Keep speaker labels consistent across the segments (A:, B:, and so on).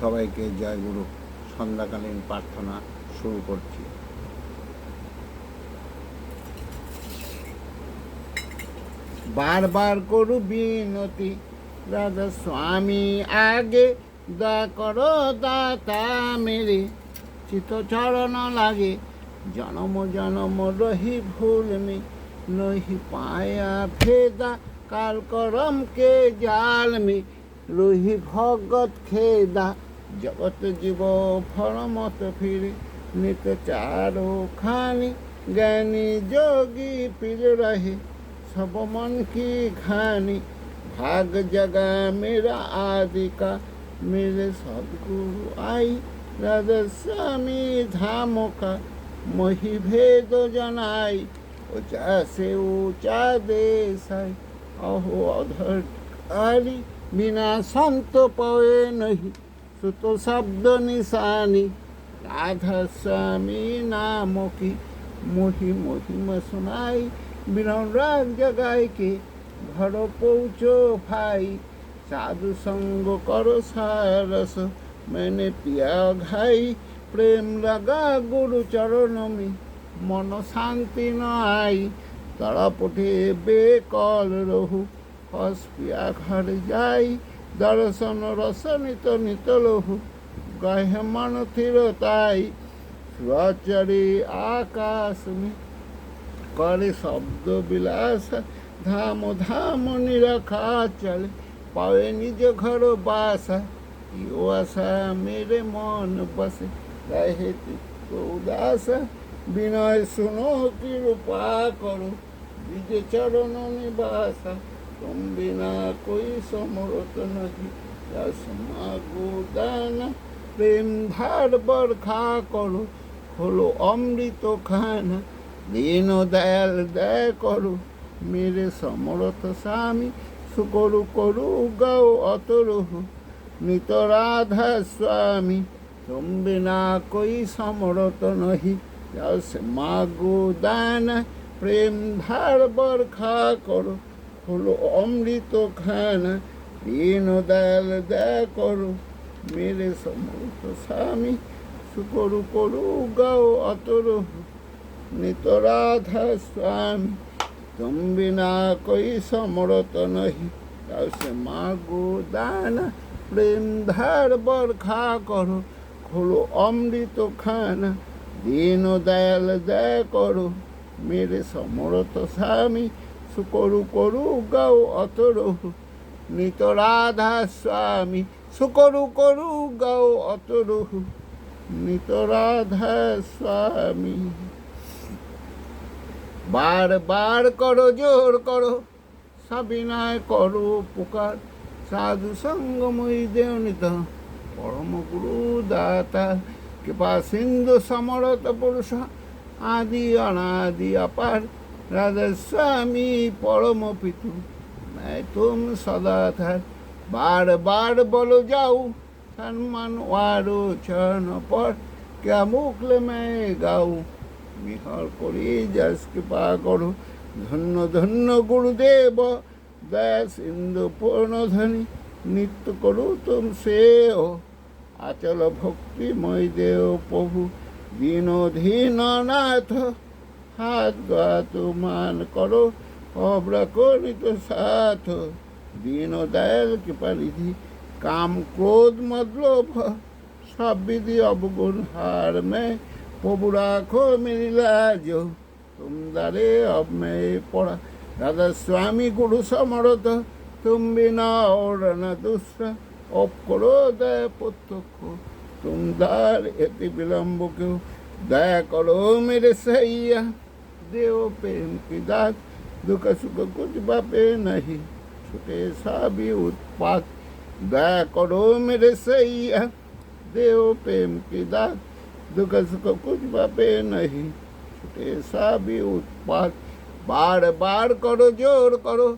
A: সবাইকে জয়গুরু সন্ধ্যাকালীন প্রার্থনা শুরু করছি। বারবার করু বিনতি, রাধা স্বামী, আগে দা করো দাতা মেরে। চিত চরণ লাগে, জনম জনম রহি ভুল মে নহি পায়া ভেদা, কাল করম কে জাল মে রহি ভগত খেদা जगत जीव फल मत फिर नित चारो खानी ज्ञानी जोगी पिल रहे, सब मन की खानी भाग जगा मेरा आदि का मेरे सदगुरु आई राजा स्वामी धाम का। मोहि भेद जनाई ऊँचा से ऊँचा देश है अहो अधर बिना संत पवे नहीं। श्रुत शब्द निशानी राधा स्वामी नाम की मोही मोही मसुनाई बिना राग जगाए के घरों पहुँचो भाई। साधु संग करो सारस, मैंने पिया घाई। प्रेम लगा गुरु चरणों में, मन शांति न आई तड़प उठे बेकॉल रहू, हस पिया घर जाई। ଦର୍ଶନ ରସନିତ ନିତ ଲୋହୁ। ଗହ୍ୟମାନ ଥିର ତାଇ ସ୍ୱଚରି ଆକାଶ କରେ ଶବ୍ଦ ବିଳାସ ଧାମ ଧାମ ନିରଖା ଚଳେ ପାଏ ନିଜ ଘର ବାସ ୟୋ ଆଶା ମେରେ ମନ ବସେ। ରହେ ଉଦାସ ବିନୟ শুনো କି ରୂପା করো নিজে চরণ তুম বিনা কই সমরত নহি? রসমা গোদান প্রেম ধার বরখা করো হলো অমৃত খানা, দীন দয়াল দয়া করু। মেরে সমরথ স্বামী, সুকরু করু গৌ অতরুহু। নিত রাধা স্বামী তুমি না কই সমরত হলো অমৃত খানা দীন দয়াল দয়া করু, মেরে সমরথ স্বামী সুকরু করু গৌ অতরুহু নিত রাধা স্বামী। তুম বিনা কই সমরত নহি, তাও সে মাগো দান। প্রেম ধার বরখা করো, খোলো অমৃত খানা দীন দয়াল দয়া করো, মেরে সমরত স্বামী সুকরু করু, গাও অতরহু নিত রাধা স্বামী সুকরু করু, গাও অতরহু নিত রাধা স্বামী বার বার করো, জোর করো, সাবিনায় করো পুকার সাধু সঙ্গময়ী দেওনিত পরম গুরু দাতা। কৃপা সিন্ধু সমরত পুরুষ, আদি অনাদি অপার। রাজস্বামী পরম পিতু তুম সদাথার বারবার বলো যাও সম্মান ওয়ারো চরণ পর, ক্যা মুখলে মেয়ে গাও। বিহল করি যাস কৃপা করো, ধন্য ধন্য গুরুদেব দয়াস ইন্দু পূর্ণধনী নিত্য করু তুম সেও। আচল ভক্তিময় দেও প্রভু, দীন নাথ হাত তো মান করো অব্রাকিত সাথ। দীন দয়াল কৃপানিধি, কাম ক্রোধ মতলব সব বিধি অবগুণ হার মে, প্রভু রাখো মিলিলা তুম তুমারে অব মে পড়া দাদা স্বামী গুরু সমরত তুম বিনা অরণা দুসরা, অপ করো দয়া প্রত্যক্ষ। তুম দার এতে বিলম্ব কেউ, দয়া করো মেরে সাইয়া। देव प्रेम की दात, दुख सुख कुछ बापे नहीं। छुटे भी उत्पात, दया करो मेरे सैया। देव प्रेम की दात, दुख सुख कुछ बापे नहीं। छुटे भी उत्पात, बार बार करो, ज़ोर करो।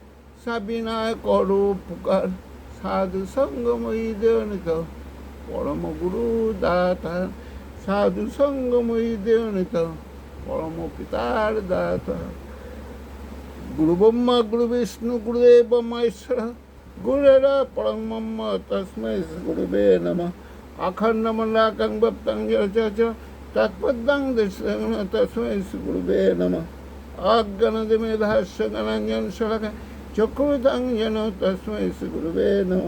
A: सबिना करो पुकार, साधु संगमयी देव तो परम गुरु दाता, साधु संगमयी देव तो পরমপিতার দাতা গুরুব্রহ্মা গুরু বিষ্ণু গুরুদেব মহেশ্বর গুরেরা পরমম্ম তসময় গুরুবে নম আখার নম লাকাং ভক্তাং তৎপদ্দাং তসময় গুরুবে নম আজ্ঞানদ মেধাস্য গণাঞ্জন শলাকা চক্ষুতাং যেন তসময় গুরুবে নম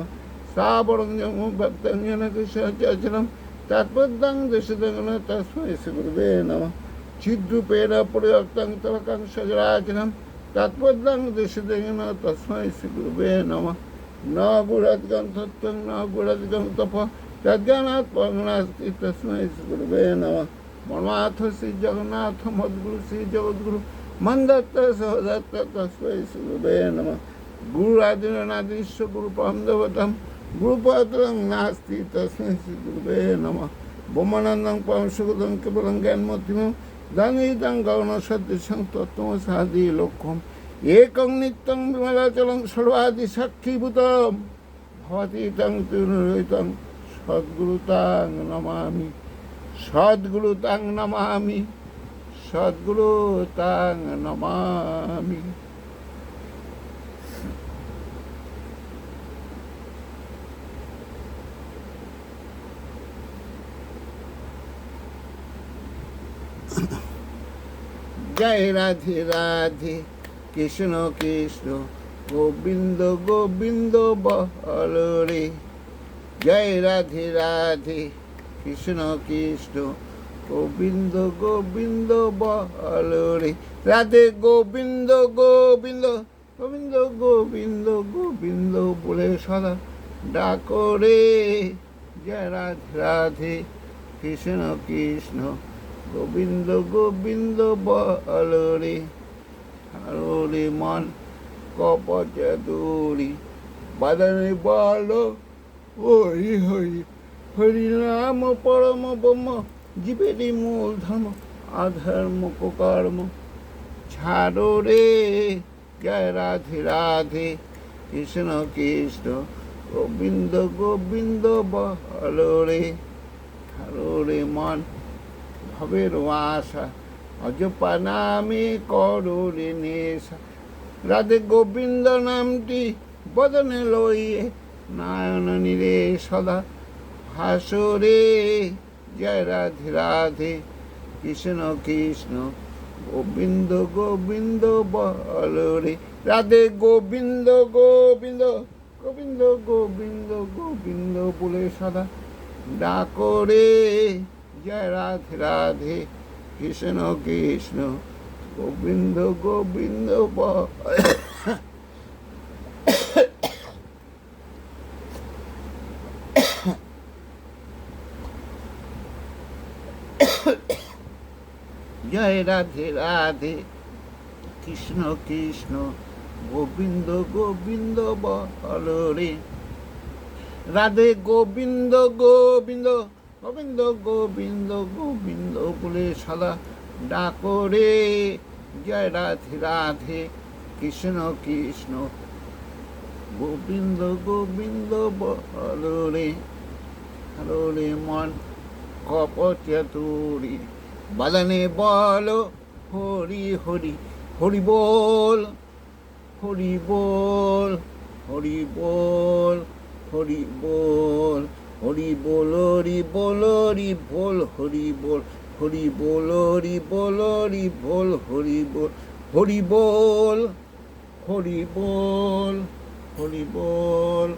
A: সাবরং জম ভক্তাং যেন কৃষ্ণ চলম গুরুবে চিদ্রূপেণ পরিবর্তং তরকাং সজরাকিনম তৎপদাং দেশদেন তস্মৈ শ্রীগুরুবে নম। ন গুড়াদ্গন্থত্বং ন গুড়াদ্গন্তপ তজ্ঞানাৎ পগ্নাস্তি তস্মৈ শ্রীগুরুবে নম। মন্মাথ শ্রী জগন্নাথ, মদ্গুরু শ্রী জগদ্গুরু, মন্দত্ত সহদত্ত তস্মৈ শ্রীগুরুবে নম। গুরুরাদিনাদিশ্য গুরুপন্দবতম গুরুপাত্রং নাস্তি তস্মৈ শ্রীগুরুবে নম। বোমানন্দং দানিদাঙ্গণ সদৃশং তত্ত্বমসি আদি লক্ষ্যম। একং নিত্যং বিমলাচলং সর্বাদি সাক্ষীভূতম। ভবতীতং তিরুতং সদ্গুরুতাং নমামি। সদ্গুরুতাং নমামি সদ্গুরুতাং নমামি। জয় রাধে রাধে, কৃষ্ণ কৃষ্ণ, গোবিন্দ গোবিন্দ বল রে। জয় রাধে রাধে, কৃষ্ণ কৃষ্ণ, গোবিন্দ গোবিন্দ বল রে। রাধে গোবিন্দ গোবিন্দ গোবিন্দ গোবিন্দ গোবিন্দ বলে সদা ডাকো রে। জয় রাধে রাধে, কৃষ্ণ কৃষ্ণ গোবিন্দ গোবিন্দ বল রে হারো মন কপচ দূরি। বাদনে বলো, হরি হরি হরি নাম পরম ব্রহ্ম, জীবেরই মূল ধর্ম আধর্ম কর্ম ছাড়ো রে, জয় রাধে রাধে, কৃষ্ণ কৃষ্ণ, গোবিন্দ গোবিন্দ বল রে ছাড়ো রে মন ভবের আশা অজপা নামে করো নেশা। রাধে গোবিন্দ নামটি বদনে লইয়ে নায়ন নিরে সদা হাসরে জয় রাধে রাধে, কৃষ্ণ কৃষ্ণ, গোবিন্দ গোবিন্দ বল রে। রাধে গোবিন্দ গোবিন্দ গোবিন্দ গোবিন্দ গোবিন্দ বলে সদা ডাকরে জয় রাধে রাধে, কৃষ্ণ কৃষ্ণ, গোবিন্দ গোবিন্দ জয় রাধে রাধে, কৃষ্ণ কৃষ্ণ, গোবিন্দ গোবিন্দ বল রাধে গোবিন্দ গোবিন্দ। গোবিন্দ গোবিন্দ গোবিন্দ বলে সাদা ডাকো রে। জয় রাধে রাধে, কৃষ্ণ কৃষ্ণ। গোবিন্দ গোবিন্দ বল রে মন কপট তুরি বাদানে বল, হরি হরি হরি বল হরি বল হরি বল হরি বল। হরি বল হরি বল হরি বল হরি বল হরি বল হরি বল হরি বল হরি বল হরি বল হরি বল হরি বল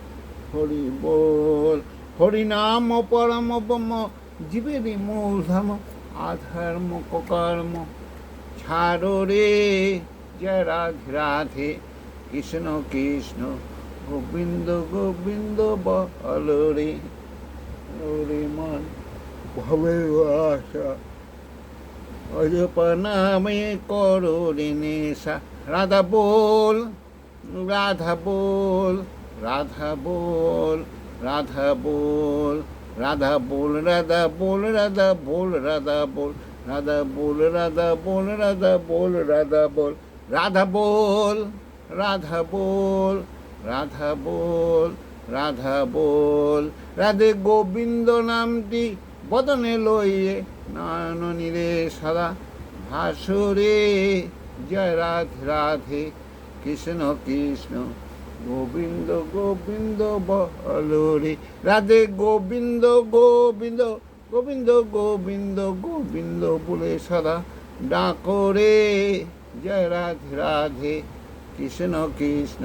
A: হরি বল হরি নাম পরম ব্রহ্ম জীবেরই মূল ধর্ম আধর্ম কর্ম ছাড়ো রে জয় রাধে রাধে কৃষ্ণ কৃষ্ণ গোবিন্দ গোবিন্দ বল রে রে মন ভবের আশা অজপা নামে করো রে নেশা রাধা বল রাধা বল রাধা বল রাধা বল রাধা বল রাধা বল রাধা বল রাধা বল রাধা বল রাধা বল রাধা বল রাধা বল রাধা বল রাধা বল রাধা বল রাধা বল, রাধে গোবিন্দ নামটি বদনে লইয়ে নয়ন নীরে সদা ভাসরে, জয় রাধে রাধে, কৃষ্ণ কৃষ্ণ, গোবিন্দ গোবিন্দ বলরে, রাধে গোবিন্দ গোবিন্দ গোবিন্দ গোবিন্দ গোবিন্দ বলে সদা ডাকরে, জয় রাধে রাধে, কৃষ্ণ কৃষ্ণ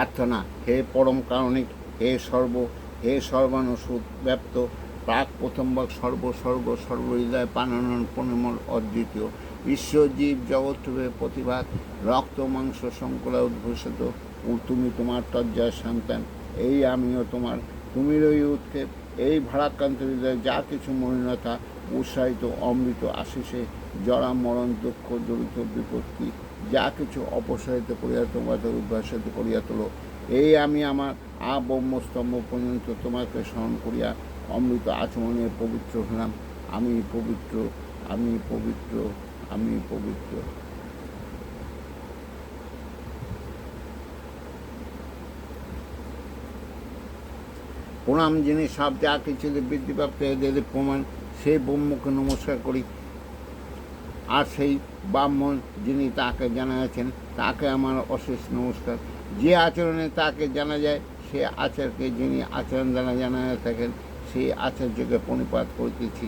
A: প্রার্থনা, হে পরম কারণিক, হে সর্ব, হে সর্বানুসুদ ব্যাপ্ত প্রাক প্রথমবার সর্ব সর্ব সর্বহৃদয় পানানন পরিমল অদ্বিতীয়। ঈশ্বর জীব জগৎরূপে প্রতিভাত, রক্ত, মাংস সংকলা উদ্ভূষিত ও তুমি তোমার তজ্জার সন্তান, এই আমিও তোমার। তুমি রই উৎক্ষেপ, এই ভারাক্রান্ত হৃদয়ে, যা কিছু মলিনতা, উৎসাহিত, অমৃত আশিসে জরা মরণ, দুঃখ, জড়িত, বিপত্তি যা কিছু অপসারিত করিয়া তোমাকে উদ্ভাসিত করিয়া তোলো। এই আমি আমার আবম্যস্তম্ভ পর্যন্ত তোমাকে স্মরণ করিয়া অমৃত আচমনে পবিত্র হলাম। আমি পবিত্র আমি পবিত্র আমি পবিত্র। প্রণাম যিনি সব যা কিছু বৃদ্ধিপ্রাপ্ত প্রমাণ, সেই ব্রহ্মকে নমস্কার করি। আর সেই ব্রাহ্মণ যিনি তাকে জানাচ্ছেন তাকে আমার অশেষ নমস্কার। যে আচরণে তাকে জানা যায়, সে আচারকে যিনি আচরণ দ্বারা জানা থাকেন, সেই আচার্যকে প্রণিপাত করিতেছি।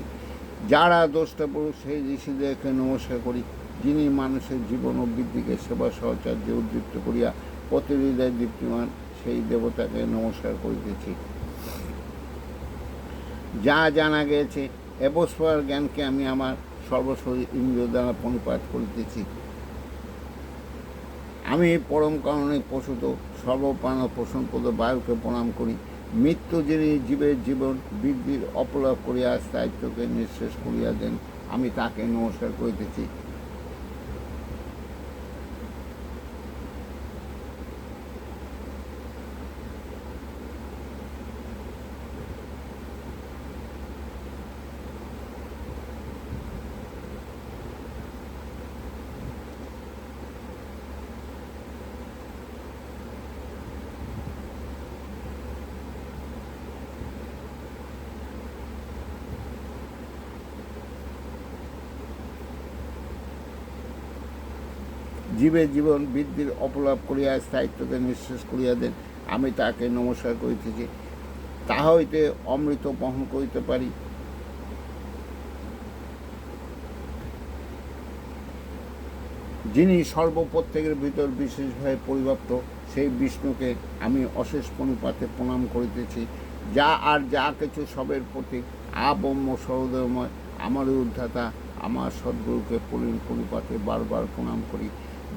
A: যারা দোষটা পুরুষ, সেই ঋষিদেরকে নমস্কার করি, যিনি মানুষের জীবন ও বৃদ্ধিকে সেবা সহচার্য উদ্দীপ্ত করিয়া প্রতি হৃদয় দীপ্তিমান, সেই দেবতাকে নমস্কার করিতেছি। যা জানা গিয়েছে এবস্বর জ্ঞানকে আমি আমার সর্বশরীর ইন্দ্রিয় দ্বারা করিতেছি। আমি পরম কারণে প্রসূত, সর্বপ্রাণ পোষণ পদ বায়ুকে প্রণাম করি। মৃত্যু যিনি জীবের জীবন বৃদ্ধির অপলাপ করিয়া স্থায়িত্বকে নিঃশেষ করিয়া দেন, আমি তাকে নমস্কার করিতেছি। জীবের জীবন বৃদ্ধির অপলাপ করিয়া স্থায়িত্বকে নিঃশেষ করিয়া দেন। আমি তাকে নমস্কার করিতেছি। তাহা হইতে অমৃত বহন করিতে পারি। যিনি সর্বপ্রত্যেকের ভিতর বিশেষভাবে পরিব্যাপ্ত, সেই বিষ্ণুকে আমি অশেষ অনুপাতে প্রণাম করিতেছি। যা আর যা কিছু সবের প্রতি আবম্য সহোদয়ময় আমার উদ্ধাতা, আমার সদ্গুরুকে পরিপাতে বারবার প্রণাম করি।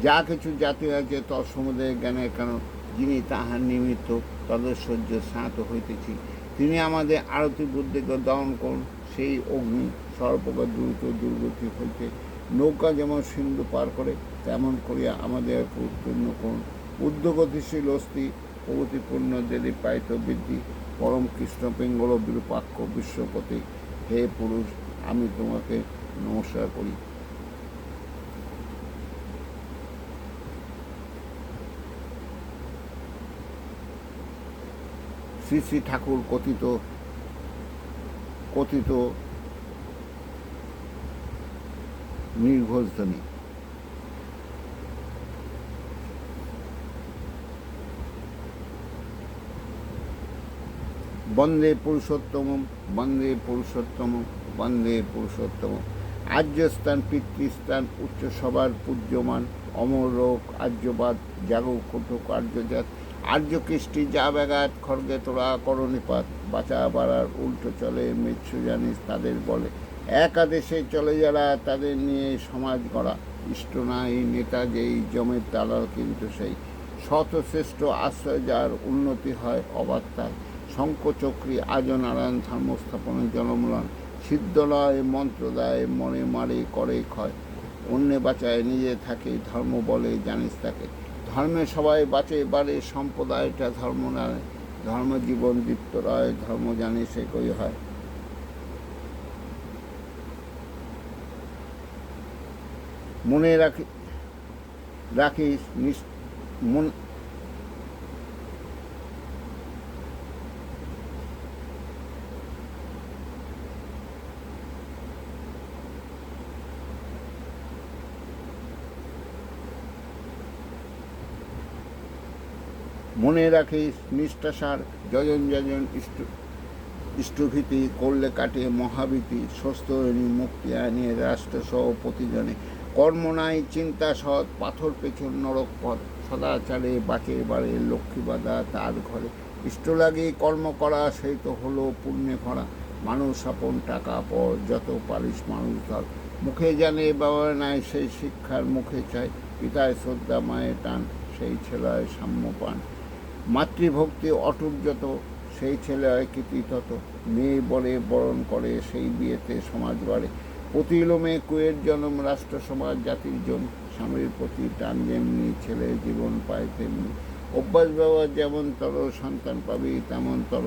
A: যা কিছু জাতি আছে তৎসমুদয় জ্ঞানের কারণ যিনি তাহার নিমিত্ত তদৈশ্বর্য স্নাত হইতেছি। তিনি আমাদের আরতি বুদ্ধিকে দমন করুন, সেই অগ্নি সর্বপ্রকার দ্রুত দুর্গতি হইতে নৌকা যেমন সিন্ধু পার করে, তেমন করিয়া আমাদের উত্তীর্ণ করুন। উদ্যোগতিশীল অস্থি প্রগতিপূর্ণ দেবী পাইত বৃদ্ধি, পরম কৃষ্ণ পিঙ্গল বিরূপাক্ষ বিশ্বপতি। হে পুরুষ, আমি তোমাকে নমস্কার করি। শ্রী শ্রী ঠাকুর কথিত কথিত নির্ঘোষধ্বনি। বন্দে পুরুষোত্তম বন্দে পুরুষোত্তম বন্দে পুরুষোত্তম আর্যস্থান, পিতৃস্থান উচ্চ সবার পূজ্যমান, অমর রোগ, আর্যবাদ, জাগো কটুক আর্যজাত আর্য কৃষ্টি যা ব্যাঘাত খড়গে তোরা করণিপাত বাঁচা বাড়ার উল্টো চলে মৃত্যু জানিস তাদের বলে। একাদেশে চলে যারা, তাদের নিয়ে সমাজ গড়া। ইষ্ট নাই নেতা যেই, জমের দালাল কিন্তু সেই। শত শ্রেষ্ঠ আশ্রয় যার, উন্নতি হয় অবাক তার শঙ্কচক্রী আজ নারায়ণ ধর্মস্থাপনের জনমূলন সিদ্ধলয় মন্ত্রদায় মনে মারে করে ক্ষয়। অন্যে বাঁচায় নিজে থাকে ধর্ম বলে জানিস তাকে। ধর্মে সবাই বাঁচে, বাড়ে, সম্প্রদায়টা ধর্ম না, ধর্ম জীবন দীপ্ত রায়, ধর্ম জানে সে কই হয়। মনে রাখি, রাখিস মন মনে রাখিস নিষ্ঠাসার যজন যজন ইষ্ট, ইষ্টভীতি করলে কাটে মহাভীতি সুস্থ মুক্তি আনে রাষ্ট্রসহ প্রতিজনে। কর্ম নাই, চিন্তা সৎ, পাথর পেছন নরক পথ, সদাচারে বাঁচে বাড়ে লক্ষ্মী বাধা তার ঘরে। ইষ্ট লাগে কর্ম করা সেই তো হলো পুণ্যে ভরা। মানুষ আপন টাকা পর, যত পারিস মানুষ ধর। মুখে জানে বাবা নাই, সেই শিক্ষার মুখে চায়। পিতায় শ্রদ্ধা, মায়ের টান, সেই ছেলায় সাম্য পান মাতৃভক্তি অটুট যত, সেই ছেলে হয় কৃতি তত। মেয়ে বলে বরণ করে, সেই বিয়েতে সমাজ বাড়ে। প্রতি লোমে কুয়ের জন্ম, রাষ্ট্র, সমাজ, জাতির জন স্বামীর প্রতি টান যেমনি, ছেলে জীবন পায় তেমনি। অভ্যাস, ব্যবহার যেমন তর, সন্তান পাবি তেমন তর।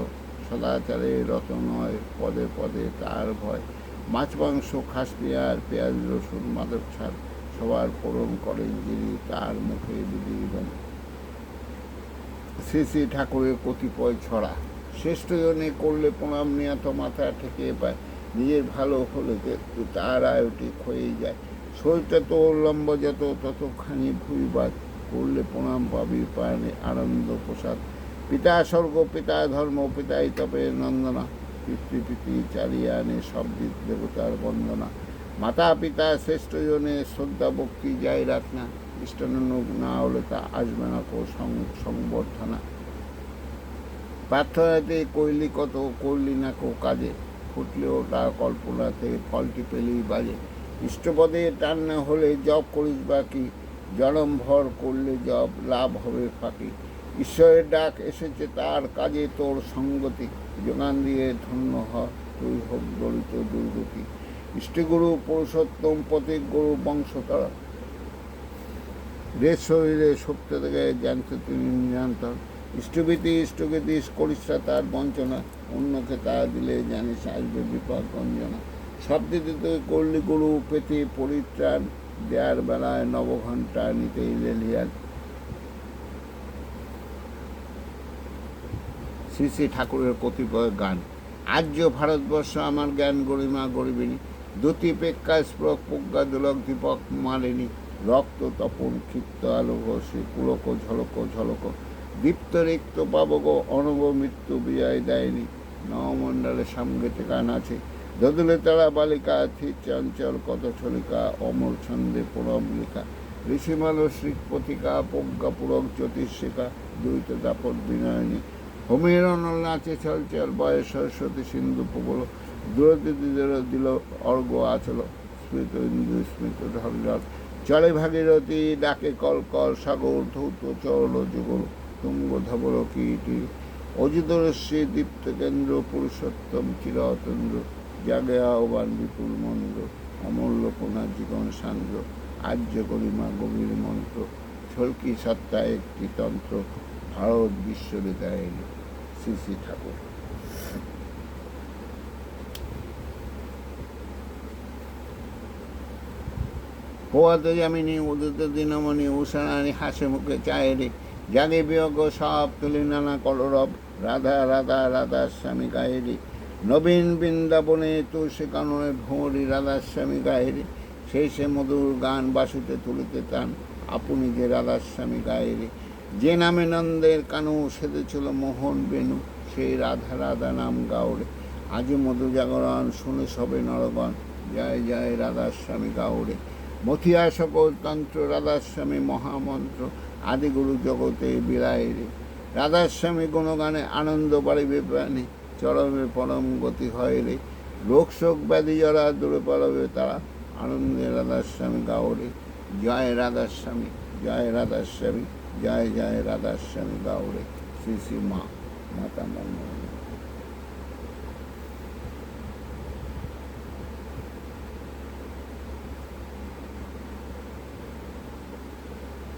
A: সদাচারে রত নয় পদে পদে তার ভয়। মাছ, মাংস, খাস পেঁয়াজ পেঁয়াজ, রসুন, মাদক ছাড়, সবার পূরণ করেন যিনি তার মুখে বিধি শ্রী ঠাকুরের কতিপয় ছড়া। শ্রেষ্ঠ জনে করলে প্রণাম নিয়ত মাথা ঠেকে পায় নিজের ভালো হলে তো একটু তার আয়টি ক্ষয়ে যায়। শরীরটা তো লম্ব যত, ততখানি ভুইবাদ করলে প্রণাম পাবি পায়নে আনন্দ প্রসাদ। পিতা স্বর্গ, পিতা ধর্ম, পিতাই তপে নন্দনা। পিতৃপিতি চালিয়ে আনে সব দিক দেবতার বন্দনা। মাতা পিতা শ্রেষ্ঠজনে শ্রদ্ধা ভক্তি যাই রাখ মিষ্টান্ন না হলে তা আসবে না কো সংবর্ধনা। প্রার্থনাতে কইলি কত, করলি না কো কাজে? ফুটলেও তা কল্পনাতে ফলটি পেলেই বাজে। ইষ্টপদে টান না হলে জব করিস বাকি, জনম ভর করলে জব লাভ হবে ফাঁকি। ঈশ্বরের ডাক এসেছে তার কাজে তোর সঙ্গতি যোগান দিয়ে ধন্য হ, তুই হোক দলিত দুর্গতি। ইষ্টগুরু পুরুষোত্তম প্রতীক গুরু বংশতরা দেশ শরীরে সত্য থেকে জানতে তিনি নিরন্তর ইষ্টভীতি ইষ্টগীতি করিসা তার বঞ্চনা অন্যকে তা দিলে জানিস আসবে বিপদ গঞ্জনা সব দিতে তুই করলি গুরু পেতে পরিত্রাণ, দেয়ার বেলায় নবঘণ্টা নিতে ইলেলিয়ান শ্রী শ্রী ঠাকুরের কতিপয় গান। আর্য ভারতবর্ষ আমার জ্ঞান গরিমা গরিবিনী। দ্যুতি পেক্ষা স্প্রক প্রজ্ঞা দোলক দীপক মালিনী। রক্ত তপন, ক্ষিপ্ত আলোক শ্রী পুলক, ঝলক ঝলক। দীপ্ত রিক্ত পাবক, অনব মৃত্যু বিজয় দেয়নি। নবমণ্ডলে সামগেতে গান আছে। দদুলে তারা বালিকা থি চঞ্চল কত ছলিকা অমর ছন্দে পুরম লিখা। ঋষিমাল শ্রী পথিকা, প্রজ্ঞা পুরক, জ্যোতিষিকা, দ্বৈত দাপট বিনয়নী। হোমের অনল নাচে চল চল বয়স সরস্বতী সিন্ধু প্রবল। দূরদিদি দিল অর্ঘ আচল। স্মৃত ইন্দু, স্মৃত ঢল চলে ভাগীরথী ডাকে কল কল, সাগর, ধৌত চরল যুগল, তুঙ্গ, ধবল কীটি অজিতরশ্রী দীপ্ত কেন্দ্র পুরুষোত্তম চিরতন্দ্র জাগে আহ্বান বিপুল মন্দ্র অমূল্য কোনা, জীবন সান্দ্র, আর্য গরিমা গভীর মন্ত্র ছলকি সত্তা, একটি তন্ত্র, ভারত বিশ্ববিদ্যালয় শ্রী শ্রী ঠাকুর। পোয়াত যামিনী উদিত দিনমণি উষারানী হাসে মুখে চায় রে জাগে বিয়োগ সব তুলি নানা কলরব, রাধা রাধা রাধা স্বামী গায়েরি, নবীন বৃন্দাবনে তুলসী কাননে ভোঁরি রাধা স্বামী গায়েরি সেই সে মধুর গান বাসুতে তুলিতে টান আপনি যে রাধা স্বামী গায়েরি। যে নামে নন্দের কানু সেদেছিল মোহন বেনু সেই রাধা রাধা নাম গাওরে। আজি মধু জাগরণ, শুনে সবে নরগণ, জয় জয় রাধাস্বামী গাওরে। মথিয়া সকল তন্ত্র রাধাস্বামী মহামন্ত্র আদিগুরু জগতে বিরায় রে। রাধাস্বামী গুণগানে আনন্দ বাড়িবে প্রাণে, চরমে পরম গতি হয় রে। রোগ শোক ব্যাধি যারা দূরে পালাবে তারা আনন্দে রাধার স্বামী গাওরে জয় রাধাস্বামী জয় রাধাস্বামী, জয় জয় রাধার স্বামী গাওরে শ্রী শ্রী মা, মাতা মনমোহন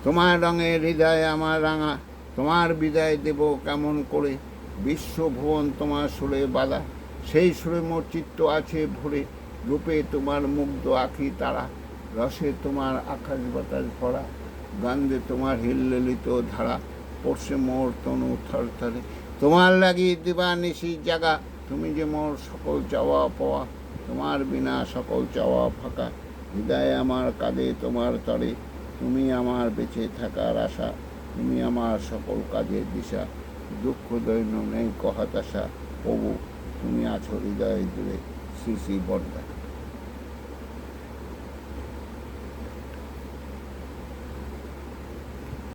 A: তোমার রঙে হৃদয় আমার রাঙা, তোমার বিদায় দেব কেমন করে? বিশ্বভুবন তোমার সুরে বাধা, সেই সুরে মোর চিত্ত আছে ভরে, রূপে তোমার মুগ্ধ আখি তারা, রসে তোমার আকাশ বাতাস ভরা, গান্ধে তোমার হিল্লিত ধারা পড়ছে মোর তনু থরথরে তোমার লাগি দিবা নিশি জাগা, তুমি যে মোর সকল চাওয়া পাওয়া, তোমার বিনা সকল চাওয়া ফাঁকা, হৃদয়ে আমার কাঁধে তোমার তরে তুমি আমার বেঁচে থাকার আশা, তুমি আমার সকল কাজের দিশা, দুঃখ, দৈন্য নেই কহাতাশা প্রভু, তুমি আছো হৃদয় জুড়ে শ্রী শ্রী বর্দা